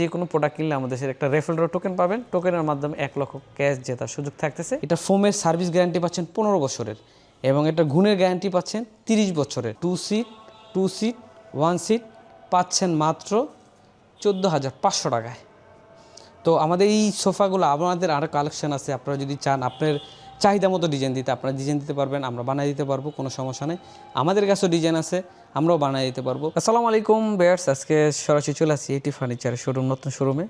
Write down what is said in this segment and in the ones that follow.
যে কোনো প্রোডাক্ট কিনলে আমাদের দেশের একটা রেফারেল টোকেন পাবেন। টোকেনের মাধ্যমে এক লক্ষ ক্যাশ জেতার সুযোগ থাকতেছে। এটা ফোমের সার্ভিস গ্যারান্টি পাচ্ছেন পনেরো বছরের এবং এটা গুণের গ্যারান্টি পাচ্ছেন তিরিশ বছরের। Two seat two seat one seat পাচ্ছেন মাত্র চোদ্দ হাজার পাঁচশো টাকায়। তো আমাদের এই সোফাগুলো আমাদের আরও কালেকশন আছে, আপনারা যদি চান, আপনার চাহিদা মতো ডিজাইন দিতে, আপনারা ডিজাইন দিতে পারবেন, আমরা বানিয়ে দিতে পারব, কোনো সমস্যা নেই। আমাদের কাছেও ডিজাইন আছে, আমরাও বানিয়ে দিতে পারব। আসসালামু আলাইকুম বেয়ার্স আজকে সরাসরি চলে আসছি এটি ফার্নিচারের শোরুম নতুন শোরুমে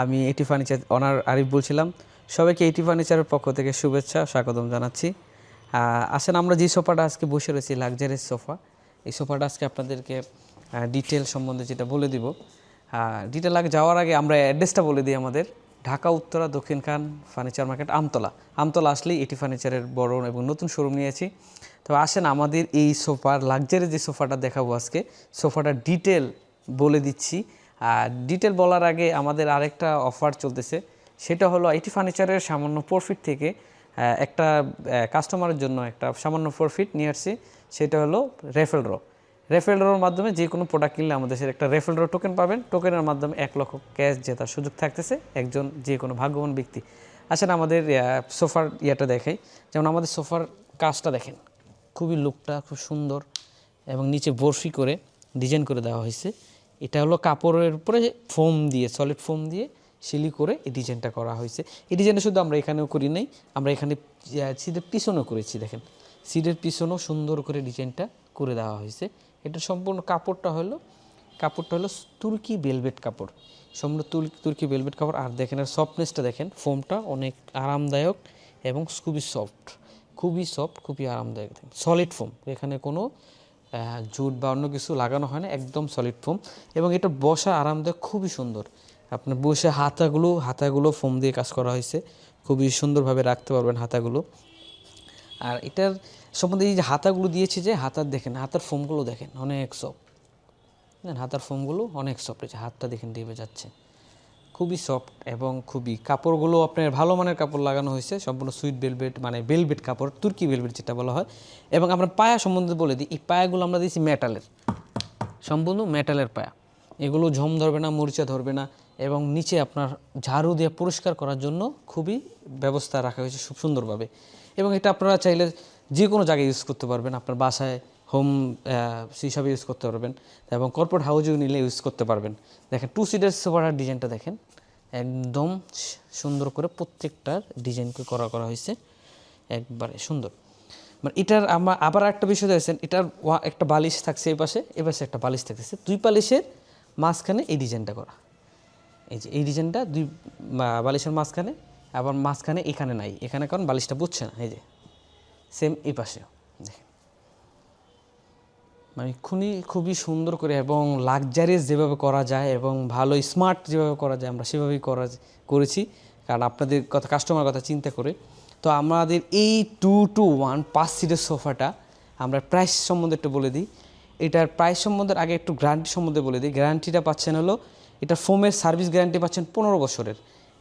আমি এটি ফার্নিচার অনার আরিফ বলছিলাম। সবাইকে এটি ফার্নিচারের পক্ষ থেকে শুভেচ্ছা, স্বাগতম জানাচ্ছি। আসেন, আমরা যে সোফাটা আজকে বসে রয়েছি লাক্সারিয়াস সোফা, এই সোফাটা আজকে আপনাদেরকে ডিটেল সম্বন্ধে যেটা বলে দিব। ডিটেল আগে যাওয়ার আগে আমরা অ্যাড্রেসটা বলে দিই আমাদের। Dhaka, Uttara, Dakshin Khan furniture market Amtala. Amtala আসলেই এটি ফার্নিচারের বড় এবং নতুন শোরুম নিয়েছি তো আসেন, আমাদের এই সোফার লাক্সারি যে সোফাটা দেখাবো আজকে সোফাটা ডিটেল বলে দিচ্ছি। আর ডিটেল বলার আগে আমাদের আরেকটা অফার চলতেছে, সেটা হলো এটি ফার্নিচারের সামান্য প্রফিট থেকে একটা কাস্টমারের জন্য একটা সামান্য প্রফিট নিয়ে আসছি, সেটা হলো রেফেল রো রেফেল রোর মাধ্যমে যে কোনো প্রোডাক্ট কিনলে আমাদের দেশের একটা রেফেল টোকেন পাবেন। টোকেনের মাধ্যমে এক লক্ষ ক্যাশ জেতার সুযোগ থাকতেছে একজন যে কোনো ভাগ্যবান ব্যক্তি। আসলে আমাদের সোফার ইয়েটা দেখাই। যেমন আমাদের সোফার কাজটা দেখেন। খুবই লুকটা খুব সুন্দর এবং নিচে বরফি করে ডিজাইন করে দেওয়া হয়েছে। এটা হলো কাপড়ের উপরে ফোম দিয়ে সলিড ফোম দিয়ে সিলি করে এই ডিজাইনটা করা হয়েছে। এই ডিজাইনটা শুধু আমরা এখানেও করি নাই, আমরা এখানে সিটের পিছনেও করেছি, দেখেন। সিটের পিছনেও সুন্দর করে ডিজাইনটা করে দেওয়া হয়েছে। এটা সম্পূর্ণ কাপড়টা হলো কাপড়টা হলো তুর্কি বেলভেট কাপড়। সম্পূর্ণ তুর্কি বেলভেট কাপড়। আর দেখেন আর সফটনেসটা দেখেন ফোমটা অনেক আরামদায়ক এবং খুবই সফট খুবই সফট খুবই আরামদায়ক। সলিড ফোম এখানে কোনো জুট বা অন্য কিছু লাগানো হয় না, একদম সলিড ফোম এবং এটা বসা আরামদায়ক খুবই সুন্দর। আপনার বসে হাতাগুলো হাতাগুলো ফোম দিয়ে কাজ করা হয়েছে। খুবই সুন্দরভাবে রাখতে পারবেন হাতাগুলো। আর এটার সম্বন্ধে এই যে হাতাগুলো দিয়েছে যে, হাতার দেখেন, হাতার ফোমগুলো দেখেন, অনেক সফট দেখেন, হাতার ফোমগুলো অনেক সফট হয়েছে হাতটা দেখেন দেবে যাচ্ছে। খুবই সফট এবং খুবই, কাপড়গুলো আপনার ভালো মানের কাপড় লাগানো হয়েছে, সম্পূর্ণ সুইট বেলভেট মানে বেলভেট কাপড়, তুর্কি বেলভেট যেটা বলা হয়। এবং আমরা পায়া সম্বন্ধে বলে দিই, এই পায়াগুলো আমরা দিয়েছি মেটালের সম্পূর্ণ মেটালের পায়া। এগুলো ঝম ধরবে না, মরিচা ধরবে না, এবং নিচে আপনার ঝাড়ু দিয়ে পরিষ্কার করার জন্য খুবই ব্যবস্থা রাখা হয়েছে খুব সুন্দরভাবে। এবং এটা আপনারা চাইলে যে কোনো জায়গায় ইউজ করতে পারবেন। আপনার বাসায় হোম হিসাবে ইউজ করতে পারবেন এবং কর্পোরেট হাউজেও নিলে ইউজ করতে পারবেন। দেখেন টু সিটের সোফাটার ডিজাইনটা দেখেন। একদম সুন্দর করে প্রত্যেকটার ডিজাইনকে করা করা হয়েছে। একবারে সুন্দর। মানে এটার আমার আবার একটা বিষয় দেখছেন, এটার একটা বালিশ থাকছে এই পাশে এই পাশে একটা বালিশ থাকতেছে। দুই বালিশের মাঝখানে এই ডিজাইনটা করা। এই যে, এই ডিজাইনটা দুই বালিশের মাঝখানে আবার মাঝখানে এখানে নাই। এখানে কারণ বালিশটা বুঝছে না, এই যে। সেম এই পাশেও, দেখেন। মানে খুনি খুবই সুন্দর করে এবং লাক্সারিয়াস যেভাবে করা যায় এবং ভালো স্মার্ট যেভাবে করা যায় আমরা সেভাবেই করা করেছি। কারণ আপনাদের কথা কাস্টমার কথা চিন্তা করে। তো আমাদের এই টু টু ওয়ান পাঁচ সিটের সোফাটা আমরা প্রাইস সম্বন্ধে একটু বলে দিই। এটার প্রাইস সম্বন্ধে আগে একটু গ্যারান্টি সম্বন্ধে বলে দিই। গ্যারান্টিটা পাচ্ছেন হলো, এটা ফোমের সার্ভিস গ্যারান্টি পাচ্ছেন পনেরো বছরের।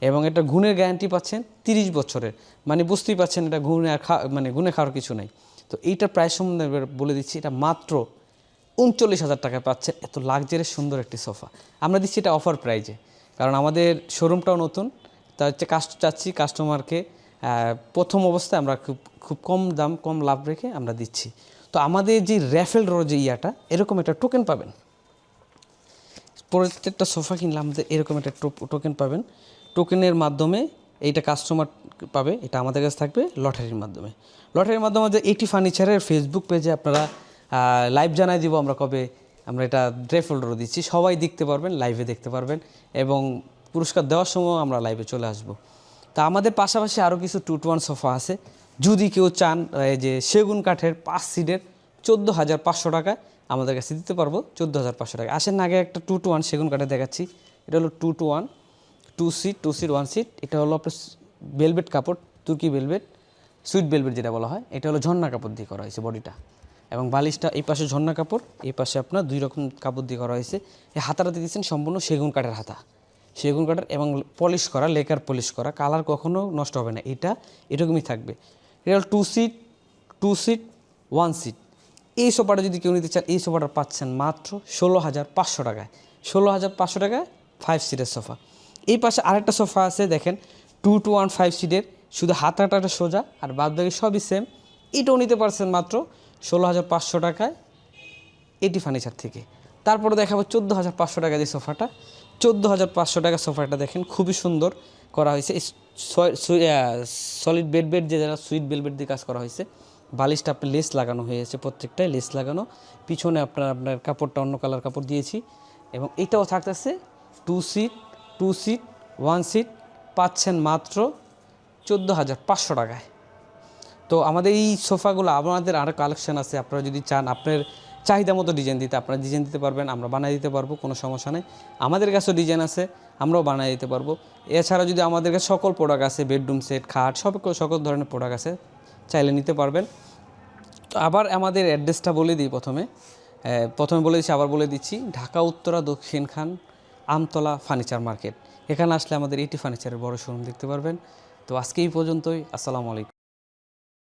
এবং এটা গুণের গ্যারান্টি পাচ্ছেন তিরিশ বছরের। মানে বুঝতেই পাচ্ছেন এটা গুণে আর মানে গুণে খাওয়ার কিছু নাই। তো এইটা প্রায় সম্বন্ধে বলে দিচ্ছি, এটা মাত্র উনচল্লিশ হাজার টাকায় পাচ্ছেন এত লাক্সারি সুন্দর একটি সোফা আমরা দিচ্ছি এটা অফার প্রাইজে কারণ আমাদের শোরুমটাও নতুন, তা হচ্ছে কাস্ট চাচ্ছি কাস্টমারকে প্রথম অবস্থায় আমরা খুব খুব কম দাম, কম লাভ রেখে আমরা দিচ্ছি। তো আমাদের যে র্যাফেল রো যে ইয়াটা, এরকম একটা টোকেন পাবেন। প্রত্যেকটা সোফা কিনলে আমাদের এরকম একটা টোকেন পাবেন। টোকেনের মাধ্যমে এইটা কাস্টমার পাবে, এটা আমাদের কাছে থাকবে লটারির মাধ্যমে। লটারির মাধ্যমে আমাদের এইটি ফার্নিচারের ফেসবুক পেজে আপনারা লাইভ জানাই দিব আমরা কবে। আমরা এটা ড্রে ফোল্ডারও দিচ্ছি। সবাই দেখতে পারবেন লাইভে দেখতে পারবেন এবং পুরস্কার দেওয়ার সময় আমরা লাইভে চলে আসব। তা আমাদের পাশাপাশি আরও কিছু টু টু ওয়ান সোফা আছে। যদি কেউ চান যে সেগুন কাঠের পাঁচ সিটের চোদ্দ হাজার পাঁচশো টাকা আমাদের কাছে দিতে পারব, চোদ্দ হাজার পাঁচশো টাকা। আসেন আগে একটা টু টু ওয়ান সেগুন কাঠে দেখাচ্ছি। এটা হলো two two one two seat two seat one seat এটা হলো আপনার বেলভেট কাপড়, তুর্কি বেলভেট সুইট বেলভেট যেটা বলা হয়, এটা হলো ঝর্ণা কাপড় দিয়ে করা হয়েছে বডিটা এবং বালিশটা এই পাশে ঝর্ণা কাপড়, এই পাশে আপনার দুই রকম কাপড় দিয়ে করা হয়েছে। এই হাতাটা দিয়েছেন সম্পূর্ণ সেগুন কাঠের হাতা। সেগুন কাঠের এবং পলিশ করা, লেকার পলিশ করা কালার কখনো নষ্ট হবে না। এটা, এরকমই থাকবে। এটা হলো two seat two seat one seat এই সোফাটা যদি কেউ নিতে চান, এই সোফাটা পাচ্ছেন মাত্র ষোলো হাজার পাঁচশো টাকায়। ষোলো হাজার পাঁচশো টাকায় ফাইভ সিটের সোফা। এই পাশে আরেকটা সোফা আছে, দেখেন টু টু ওয়ান ফাইভ সিটের শুধু হাত হাতাটাটা সোজা, আর বাদ বাকি সবই সেম এটাও নিতে পারছেন মাত্র ষোলো হাজার পাঁচশো টাকায় এটি ফার্নিচার থেকে। তারপরে দেখাবো চোদ্দ হাজার পাঁচশো টাকা দিয়ে সোফাটা। চোদ্দ হাজার পাঁচশো টাকা সোফাটা দেখেন, খুবই সুন্দর করা হয়েছে। সলিড বেড বেড যে যারা সুইট বেলবেট দিয়ে কাজ করা হয়েছে, বালিশটা আপনার লেস লাগানো হয়েছে, প্রত্যেকটাই লেস লাগানো। পিছনে আপনার আপনার কাপড়টা অন্য কালার কাপড় দিয়েছি। এবং এটাও থাকতেছে two seat two seat one seat পাচ্ছেন মাত্র চোদ্দ হাজার পাঁচশো টাকায়। তো আমাদের এই সোফাগুলো আমাদের আরও কালেকশন আছে, আপনারা যদি চান আপনার চাহিদা মতো ডিজাইন দিতে, আপনারা ডিজাইন দিতে পারবেন, আমরা বানিয়ে দিতে পারব, কোনো সমস্যা নেই। আমাদের কাছেও ডিজাইন আছে, আমরাও বানিয়ে দিতে পারব। এছাড়া যদি আমাদের কাছে সকল প্রোডাক্ট আছে বেডরুম সেট খাট, সব সকল ধরনের প্রোডাক্ট আছে, চাইলে নিতে পারবেন। তো আবার আমাদের অ্যাড্রেসটা বলে দিই প্রথমে। প্রথমে বলে দিচ্ছি, আবার বলে দিচ্ছি, ঢাকা, উত্তরা, দক্ষিণ খান আমতলা ফার্নিচার মার্কেট। এখানে আসলে আমাদের এটি ফার্নিচারের বড় শোরুম দেখতে পারবেন। তো আজকে এই পর্যন্তই। আসসালামু আলাইকুম।